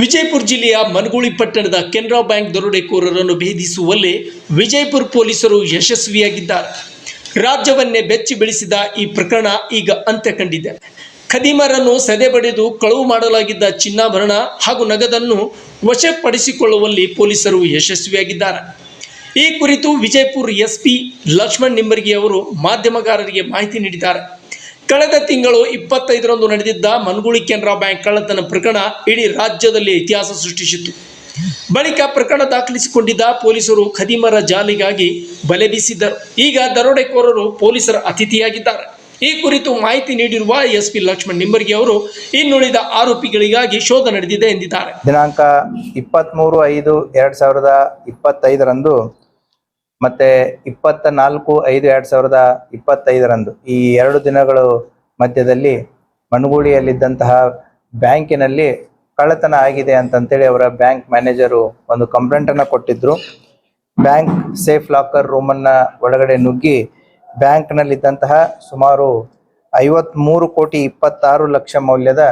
ವಿಜಯಪುರ ಜಿಲ್ಲೆಯ ಮನಗೂಳಿ ಪಟ್ಟಣದ ಕೆನರಾ ಬ್ಯಾಂಕ್ ದರೋಡೆಕೋರರನ್ನು ಭೇದಿಸುವಲ್ಲಿ ವಿಜಯಪುರ ಪೊಲೀಸರು ಯಶಸ್ವಿಯಾಗಿದ್ದಾರೆ. ರಾಜ್ಯವನ್ನೇ ಬೆಚ್ಚಿ ಬೆಳೆಸಿದ ಈ ಪ್ರಕರಣ ಈಗ ಅಂತ್ಯ ಕಂಡಿದೆ ಖದೀಮರನ್ನು ಸದೆಬಡಿದು ಕಳುವು ಮಾಡಲಾಗಿದ್ದ ಚಿನ್ನಾಭರಣ ಹಾಗೂ ನಗದನ್ನು ವಶಪಡಿಸಿಕೊಳ್ಳುವಲ್ಲಿ ಪೊಲೀಸರು ಯಶಸ್ವಿಯಾಗಿದ್ದಾರೆ. ಈ ಕುರಿತು ವಿಜಯಪುರ ಎಸ್ಪಿ ಲಕ್ಷ್ಮಣ್ ನಿಂಬರ್ಗಿ ಅವರು ಮಾಧ್ಯಮಗಾರರಿಗೆ ಮಾಹಿತಿ ನೀಡಿದ್ದಾರೆ. ಕಳೆದ ತಿಂಗಳು ಇಪ್ಪತ್ತೈದರಂದು ನಡೆದಿದ್ದ ಮನ್ಗುಳಿ ಕೆನರಾ ಬ್ಯಾಂಕ್ ಕಳ್ಳತನ ಪ್ರಕರಣ ಇಡೀ ರಾಜ್ಯದಲ್ಲಿ ಇತಿಹಾಸ ಸೃಷ್ಟಿಸಿತ್ತು. ಬಳಿಕ ಪ್ರಕರಣ ದಾಖಲಿಸಿಕೊಂಡಿದ್ದ ಪೊಲೀಸರು ಖದೀಮರ ಜಾಲಿಗಾಗಿ ಬಲೆ ಬೀಸಿದ್ದರು. ಈಗ ದರೋಡೆಕೋರರು ಪೊಲೀಸರ ಅತಿಥಿಯಾಗಿದ್ದಾರೆ. ಈ ಕುರಿತು ಮಾಹಿತಿ ನೀಡಿರುವ ಎಸ್ಪಿ ಲಕ್ಷ್ಮಣ್ ನಿಂಬರ್ಗಿ ಅವರು, ಇನ್ನುಳಿದ ಆರೋಪಿಗಳಿಗಾಗಿ ಶೋಧ ನಡೆದಿದೆ ಎಂದಿದ್ದಾರೆ. ದಿನಾಂಕ ಇಪ್ಪತ್ತ್ಮೂರು ಐದು ಎರಡು ಸಾವಿರದ ಇಪ್ಪತ್ತೈದರಂದು ಮತ್ತೆ ಇಪ್ಪತ್ತ ನಾಲ್ಕು, ಐದು, ಎರಡ್ ಸಾವಿರದ ಇಪ್ಪತ್ತೈದರಂದು ಈ ಎರಡು ದಿನಗಳು ಮಧ್ಯದಲ್ಲಿ ಮಣಗೂಳಿಯಲ್ಲಿದ್ದಂತಹ ಬ್ಯಾಂಕಿನಲ್ಲಿ ಕಳ್ಳತನ ಆಗಿದೆ ಅಂತಂತೇಳಿ ಅವರ ಬ್ಯಾಂಕ್ ಮ್ಯಾನೇಜರು ಒಂದು ಕಂಪ್ಲೇಂಟ್ ಅನ್ನ ಕೊಟ್ಟಿದ್ರು. ಬ್ಯಾಂಕ್ ಸೇಫ್ ಲಾಕರ್ ರೂಮನ್ನ ಒಳಗಡೆ ನುಗ್ಗಿ ಬ್ಯಾಂಕ್ನಲ್ಲಿದ್ದಂತಹ ಸುಮಾರು ಐವತ್ಮೂರು ಕೋಟಿ ಇಪ್ಪತ್ತಾರು ಲಕ್ಷ ಮೌಲ್ಯದ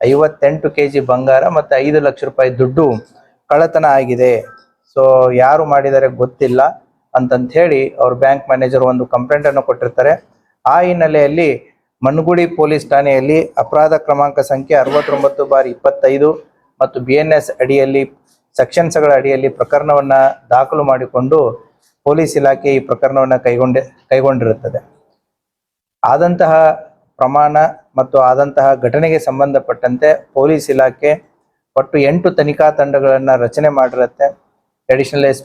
ಐವತ್ತೆಂಟು ಕೆ ಜಿ ಬಂಗಾರ ಮತ್ತು ಐದು ಲಕ್ಷ ರೂಪಾಯಿ ದುಡ್ಡು ಕಳ್ಳತನ ಆಗಿದೆ. ಸೊ ಯಾರು ಮಾಡಿದರೆ ಗೊತ್ತಿಲ್ಲ. ಅಂತಂತ ಹೇಳಿ ಅವ್ರ ಬ್ಯಾಂಕ್ ಮ್ಯಾನೇಜರ್ ಒಂದು ಕಂಪ್ಲೇಂಟ್ ಅನ್ನು ಕೊಟ್ಟಿರ್ತಾರೆ. ಆ ಹಿನ್ನೆಲೆಯಲ್ಲಿ ಮನ್ಗುಡಿ ಪೊಲೀಸ್ ಠಾಣೆಯಲ್ಲಿ ಅಪರಾಧ ಕ್ರಮಾಂಕ ಸಂಖ್ಯೆ ಅರವತ್ತೊಂಬತ್ತು ಬಾರಿ ಇಪ್ಪತ್ತೈದು ಮತ್ತು ಬಿ ಎನ್ ಎಸ್ ಅಡಿಯಲ್ಲಿ ಸೆಕ್ಷನ್ಸ್ಗಳ ಅಡಿಯಲ್ಲಿ ಪ್ರಕರಣವನ್ನ ದಾಖಲು ಮಾಡಿಕೊಂಡು ಪೊಲೀಸ್ ಇಲಾಖೆ ಈ ಪ್ರಕರಣವನ್ನ ಕೈಗೊಂಡೆ, ಕೈಗೊಂಡಿರುತ್ತದೆ. ಆದಂತಹ ಪ್ರಮಾಣ ಮತ್ತು ಆದಂತಹ ಘಟನೆಗೆ ಸಂಬಂಧಪಟ್ಟಂತೆ ಪೊಲೀಸ್ ಇಲಾಖೆ ಒಟ್ಟು ಎಂಟು ತನಿಖಾ ತಂಡಗಳನ್ನು ರಚನೆ ಮಾಡಿರುತ್ತೆ. ಅಡಿಷನಲ್ ಎಸ್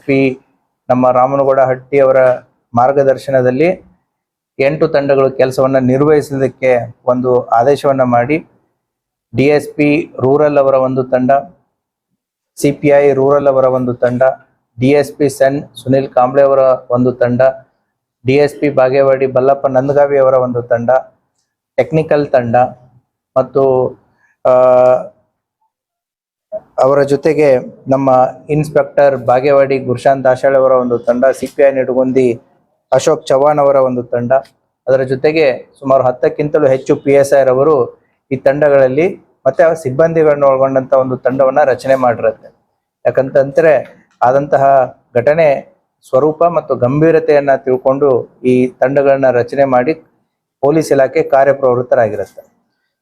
ನಮ್ಮ ರಾಮನಗೌಡ ಹಟ್ಟಿ ಅವರ ಮಾರ್ಗದರ್ಶನದಲ್ಲಿ ಎಂಟು ತಂಡಗಳು ಕೆಲಸವನ್ನು ನಿರ್ವಹಿಸೋದಕ್ಕೆ ಒಂದು ಆದೇಶವನ್ನು ಮಾಡಿ. ಡಿ ಎಸ್ ಪಿ ರೂರಲ್ ಅವರ ಒಂದು ತಂಡ, ಸಿ ಪಿ ಐ ರೂರಲ್ ಅವರ ಒಂದು ತಂಡ, ಡಿ ಎಸ್ ಪಿ ಸನ್ ಸುನಿಲ್ ಕಾಂಬ್ಳೆ ಅವರ ಒಂದು ತಂಡ, D S P Bagewadi Ballappa Nandagavi ಅವರ ಒಂದು ತಂಡ, ಟೆಕ್ನಿಕಲ್ ತಂಡ ಮತ್ತು ಅವರ ಜೊತೆಗೆ ನಮ್ಮ ಇನ್ಸ್ಪೆಕ್ಟರ್ ಬಾಗೇವಾಡಿ ಗುರುಶಾಂತ್ ದಾಶಾಳ್ ಅವರ ಒಂದು ತಂಡ C P I Nidugundi Ashok Chavan ಅವರ ಒಂದು ತಂಡ. ಅದರ ಜೊತೆಗೆ ಸುಮಾರು ಹತ್ತಕ್ಕಿಂತಲೂ ಹೆಚ್ಚು ಪಿ ಎಸ್ ಐ ರವರು ಈ ತಂಡಗಳಲ್ಲಿ ಮತ್ತೆ ಸಿಬ್ಬಂದಿಗಳನ್ನ ಒಳಗೊಂಡಂತ ಒಂದು ತಂಡವನ್ನ ರಚನೆ ಮಾಡಿರುತ್ತೆ. ಯಾಕಂತಂದ್ರೆ ಆದಂತಹ ಘಟನೆ ಸ್ವರೂಪ ಮತ್ತು ಗಂಭೀರತೆಯನ್ನ ತಿಳ್ಕೊಂಡು ಈ ತಂಡಗಳನ್ನ ರಚನೆ ಮಾಡಿ ಪೊಲೀಸ್ ಇಲಾಖೆ ಕಾರ್ಯಪ್ರವೃತ್ತರಾಗಿರುತ್ತೆ.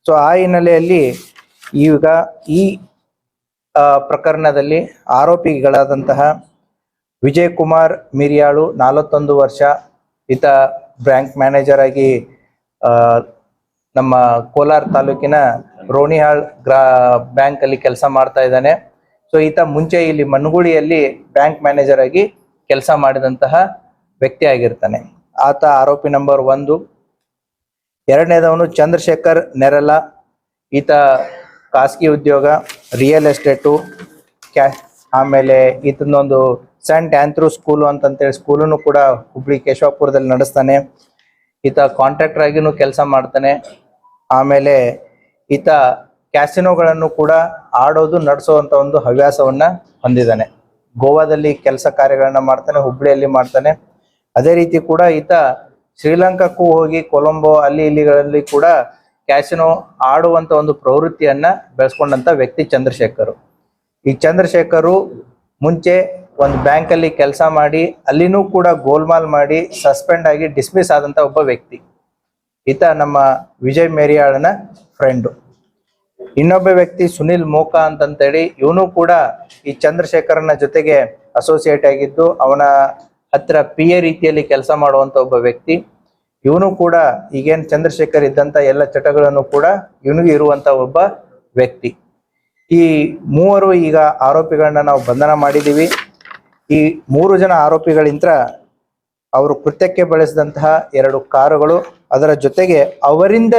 ಸೊ, ಆ ಹಿನ್ನೆಲೆಯಲ್ಲಿ ಈಗ ಈ ಪ್ರಕರಣದಲ್ಲಿ ಆರೋಪಿಗಳಾದಂತಹ ವಿಜಯ್ ಕುಮಾರ್ ಮಿರಿಯಾಳು ನಲವತ್ತೊಂದು ವರ್ಷ, ಈತ ಬ್ಯಾಂಕ್ ಮ್ಯಾನೇಜರ್ ಆಗಿ ನಮ್ಮ ಕೋಲಾರ ತಾಲೂಕಿನ ರೋಣಿಹಾಳ್ ಗ್ರಾ ಬ್ಯಾಂಕ್ ಅಲ್ಲಿ ಕೆಲಸ ಮಾಡ್ತಾ ಇದ್ದಾನೆ. ಸೊ ಈತ ಮುಂಚೆ ಇಲ್ಲಿ ಮನ್ಗುಳಿಯಲ್ಲಿ ಬ್ಯಾಂಕ್ ಮ್ಯಾನೇಜರ್ ಆಗಿ ಕೆಲಸ ಮಾಡಿದಂತಹ ವ್ಯಕ್ತಿ ಆಗಿರ್ತಾನೆ. ಆತ ಆರೋಪಿ ನಂಬರ್ ಒಂದು. ಎರಡನೇದವನು ಚಂದ್ರಶೇಖರ್ ನೆರಲ. ಈತ ಖಾಸಗಿ ಉದ್ಯೋಗ. ರಿಯಲ್ ಎಸ್ಟೇಟು ಕ್ಯಾ, ಆಮೇಲೆ ಇದನ್ನೊಂದು ಸೆಂಟ್ ಆಂಥ್ರೂ ಸ್ಕೂಲು ಅಂತಂತೇಳಿ ಸ್ಕೂಲನ್ನು ಕೂಡ ಹುಬ್ಳಿ ಕೇಶವಪುರದಲ್ಲಿ ನಡೆಸ್ತಾನೆ. ಈತ ಕಾಂಟ್ರಾಕ್ಟರ್ ಆಗಿನೂ ಕೆಲಸ ಮಾಡ್ತಾನೆ. ಆಮೇಲೆ ಈತ ಕ್ಯಾಸಿನೋಗಳನ್ನು ಕೂಡ ಆಡೋದು ನಡೆಸೋವಂಥ ಒಂದು ಹವ್ಯಾಸವನ್ನು ಹೊಂದಿದ್ದಾನೆ ಗೋವಾದಲ್ಲಿ ಕೆಲಸ ಕಾರ್ಯಗಳನ್ನ ಮಾಡ್ತಾನೆ ಹುಬ್ಳಿಯಲ್ಲಿ ಮಾಡ್ತಾನೆ. ಅದೇ ರೀತಿ ಕೂಡ ಈತ ಶ್ರೀಲಂಕಾಕ್ಕೂ ಹೋಗಿ ಕೊಲಂಬೋ ಅಲ್ಲಿ ಇಲ್ಲಿಗಳಲ್ಲಿ ಕೂಡ ಕ್ಯಾಸಿನೋ ಆಡುವಂತ ಒಂದು ಪ್ರವೃತ್ತಿಯನ್ನ ಬೆಳೆಸ್ಕೊಂಡಂತ ವ್ಯಕ್ತಿ ಚಂದ್ರಶೇಖರ್. ಈ ಚಂದ್ರಶೇಖರು ಮುಂಚೆ ಒಂದು ಬ್ಯಾಂಕ್ ಅಲ್ಲಿ ಕೆಲಸ ಮಾಡಿ, ಅಲ್ಲಿನೂ ಕೂಡ ಗೋಲ್ಮಾಲ್ ಮಾಡಿ, ಸಸ್ಪೆಂಡ್ ಆಗಿ ಡಿಸ್ಮಿಸ್ ಆದಂತ ಒಬ್ಬ ವ್ಯಕ್ತಿ. ಈತ ನಮ್ಮ ವಿಜಯ್ ಮೇರಿಯಾಳನ ಫ್ರೆಂಡು ಇನ್ನೊಬ್ಬ ವ್ಯಕ್ತಿ ಸುನಿಲ್ ಮೋಕಾ ಅಂತಂತೇಳಿ, ಇವನು ಕೂಡ ಈ ಚಂದ್ರಶೇಖರನ ಜೊತೆಗೆ ಅಸೋಸಿಯೇಟ್ ಆಗಿದ್ದು, ಅವನ ಹತ್ರ ಪಿ ಎ ರೀತಿಯಲ್ಲಿ ಕೆಲಸ ಮಾಡುವಂತ ಒಬ್ಬ ವ್ಯಕ್ತಿ. ಇವನು ಕೂಡ ಈಗೇನ್ ಚಂದ್ರಶೇಖರ್ ಇದ್ದಂತ ಎಲ್ಲ ಚಟಗಳನ್ನು ಕೂಡ ಇವನಿಗೆ ಇರುವಂತ ಒಬ್ಬ ವ್ಯಕ್ತಿ. ಈ ಮೂವರು ಈಗ ಆರೋಪಿಗಳನ್ನ ನಾವು ಬಂಧನ ಮಾಡಿದೀವಿ ಈ ಮೂರು ಜನ ಆರೋಪಿಗಳಿಂದ ಅವರು ಕೃತ್ಯಕ್ಕೆ ಬಳಸಿದಂತಹ ಎರಡು ಕಾರುಗಳು ಅದರ ಜೊತೆಗೆ ಅವರಿಂದ